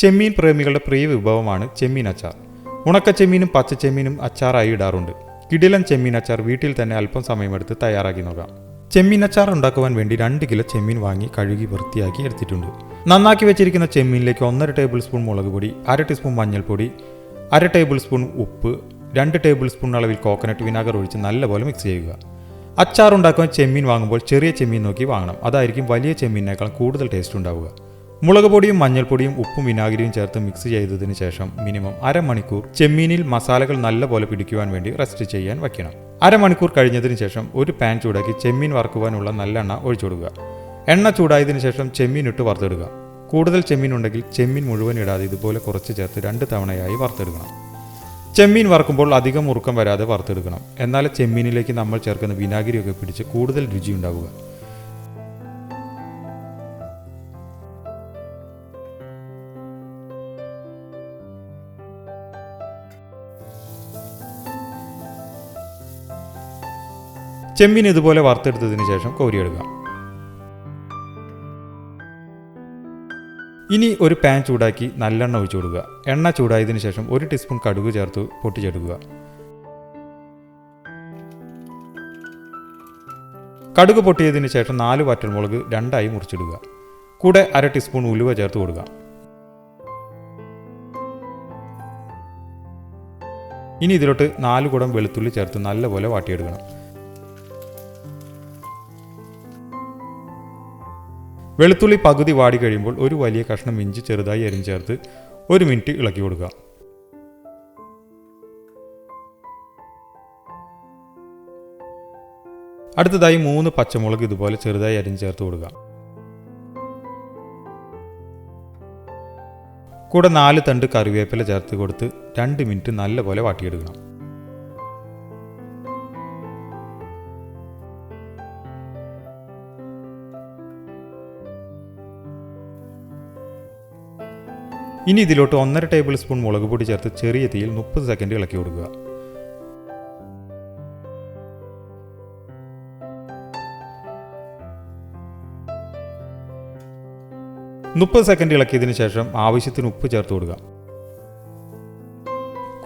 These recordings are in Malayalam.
ചെമ്മീൻ പ്രേമികളുടെ പ്രിയ വിഭവമാണ് ചെമ്മീൻ അച്ചാർ. ഉണക്ക ചെമ്മീനും പച്ച ചെമ്മീനും അച്ചാറായി ഇടാറുണ്ട്. കിടിലൻ ചെമ്മീൻ അച്ചാർ വീട്ടിൽ തന്നെ അല്പം സമയമെടുത്ത് തയ്യാറാക്കി നോക്കാം. ചെമ്മീൻ അച്ചാർ ഉണ്ടാക്കുവാൻ വേണ്ടി രണ്ട് കിലോ ചെമ്മീൻ വാങ്ങി കഴുകി വൃത്തിയാക്കി എടുത്തിട്ടുണ്ട്. നന്നാക്കി വെച്ചിരിക്കുന്ന ചെമ്മീനിലേക്ക് ഒന്നര ടേബിൾ സ്പൂൺ മുളക് പൊടി അര ടീസ്പൂൺ മഞ്ഞൾപ്പൊടി അര ടേബിൾ സ്പൂൺ ഉപ്പ് രണ്ട് ടേബിൾ സ്പൂൺ അളവിൽ കോക്കനട്ട് വിനാഗർ ഒഴിച്ച് നല്ലപോലെ മിക്സ് ചെയ്യുക. അച്ചാർ ഉണ്ടാക്കുവാൻ ചെമ്മീൻ വാങ്ങുമ്പോൾ ചെറിയ ചെമ്മീൻ നോക്കി വാങ്ങണം. അതായിരിക്കും വലിയ ചെമ്മീനേക്കാൾ കൂടുതൽ ടേസ്റ്റ് ഉണ്ടാവുക. മുളക് പൊടിയും മഞ്ഞൾപ്പൊടിയും ഉപ്പും വിനാഗിരിയും ചേർത്ത് മിക്സ് ചെയ്തതിന് ശേഷം മിനിമം അരമണിക്കൂർ ചെമ്മീനിൽ മസാലകൾ നല്ലപോലെ പിടിക്കുവാൻ വേണ്ടി റെസ്റ്റ് ചെയ്യാൻ വയ്ക്കണം. അരമണിക്കൂർ കഴിഞ്ഞതിന് ശേഷം ഒരു പാൻ ചൂടാക്കി ചെമ്മീൻ വറുക്കുവാനുള്ള നല്ലെണ്ണ ഒഴിച്ചു കൊടുക്കുക. എണ്ണ ചൂടായതിനു ശേഷം ചെമ്മീൻ ഇട്ട് വറുത്തെടുക്കുക കൂടുതൽ ചെമ്മീൻ ഉണ്ടെങ്കിൽ ചെമ്മീൻ മുഴുവൻ ഇടാതെ ഇതുപോലെ കുറച്ച് ചേർത്ത് രണ്ട് തവണയായി വറുത്തെടുക്കണം. ചെമ്മീൻ വറുക്കുമ്പോൾ അധികം മുറുക്കം വരാതെ വറുത്തെടുക്കണം. എന്നാൽ ചെമ്മീനിലേക്ക് നമ്മൾ ചേർക്കുന്ന വിനാഗിരിയൊക്കെ പിടിച്ച് കൂടുതൽ രുചി ഉണ്ടാവുക. ചെമ്മീൻ ഇതുപോലെ വറുത്തെടുത്തതിന് ശേഷം കോരിയെടുക്കാം. ഇനി ഒരു പാൻ ചൂടാക്കി നല്ലെണ്ണ ഒഴിച്ചു കൊടുക്കുക. എണ്ണ ചൂടായതിനു ശേഷം ഒരു ടീസ്പൂൺ കടുക് ചേർത്ത് പൊട്ടിച്ചെടുക്കുക. കടുക് പൊട്ടിയതിന് ശേഷം നാല് വറ്റൽമുളക് രണ്ടായി മുറിച്ചിടുക. കൂടെ അര ടീസ്പൂൺ ഉലുവ ചേർത്ത് കൊടുക്കുക. ഇനി ഇതിലോട്ട് നാല് കുടം വെളുത്തുള്ളി ചേർത്ത് നല്ലപോലെ വാട്ടിയെടുക്കണം. വെളുത്തുള്ളി പകുതി വാടി കഴിയുമ്പോൾ ഒരു വലിയ കഷ്ണം ഇഞ്ചി ചെറുതായി അരിഞ്ഞ് ചേർത്ത് ഒരു മിനിറ്റ് ഇളക്കി കൊടുക്കുക. അടുത്തതായി മൂന്ന് പച്ചമുളക് ഇതുപോലെ ചെറുതായി അരിഞ്ഞ് ചേർത്ത് കൊടുക്കുക. കൂടെ നാല് തണ്ട് കറിവേപ്പില ചേർത്ത് കൊടുത്ത് രണ്ട് മിനിറ്റ് നല്ലപോലെ വാട്ടിയെടുക്കണം. ഇനി ഇതിലോട്ട് ഒന്നര ടേബിൾ സ്പൂൺ മുളക് പൊടി ചേർത്ത് ചെറിയ തീയിൽ മുപ്പത് സെക്കൻഡ് ഇളക്കി കൊടുക്കുക. മുപ്പത് സെക്കൻഡ് ഇളക്കിയതിന് ശേഷം ആവശ്യത്തിന് ഉപ്പ് ചേർത്ത് കൊടുക്കുക.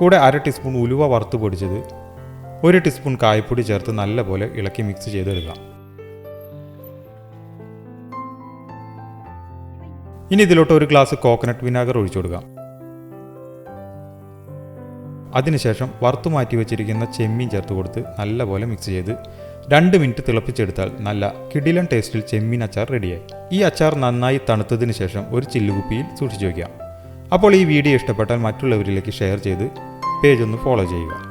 കൂടെ അര ടീസ്പൂൺ ഉലുവ വറുത്ത് പൊടിച്ചത് ഒരു ടീസ്പൂൺ കായപ്പൊടി ചേർത്ത് നല്ലപോലെ ഇളക്കി മിക്സ് ചെയ്തെടുക്കുക. ഇനി ഇതിലോട്ട് ഒരു ഗ്ലാസ് കോക്കനട്ട് വിനാഗർ ഒഴിച്ചു കൊടുക്കാം. അതിനുശേഷം വറുത്തു മാറ്റി വെച്ചിരിക്കുന്ന ചെമ്മീൻ ചേർത്ത് കൊടുത്ത് നല്ലപോലെ മിക്സ് ചെയ്ത് രണ്ട് മിനിറ്റ് തിളപ്പിച്ചെടുത്താൽ നല്ല കിടിലൻ ടേസ്റ്റിൽ ചെമ്മീൻ അച്ചാർ റെഡിയായി ഈ അച്ചാർ നന്നായി തണുത്തതിന് ശേഷം ഒരു ചില്ലുകുപ്പിയിൽ സൂക്ഷിച്ചു വയ്ക്കാം അപ്പോൾ ഈ വീഡിയോ ഇഷ്ടപ്പെട്ടാൽ മറ്റുള്ളവരിലേക്ക് ഷെയർ ചെയ്ത് പേജ് ഒന്ന് ഫോളോ ചെയ്യുക.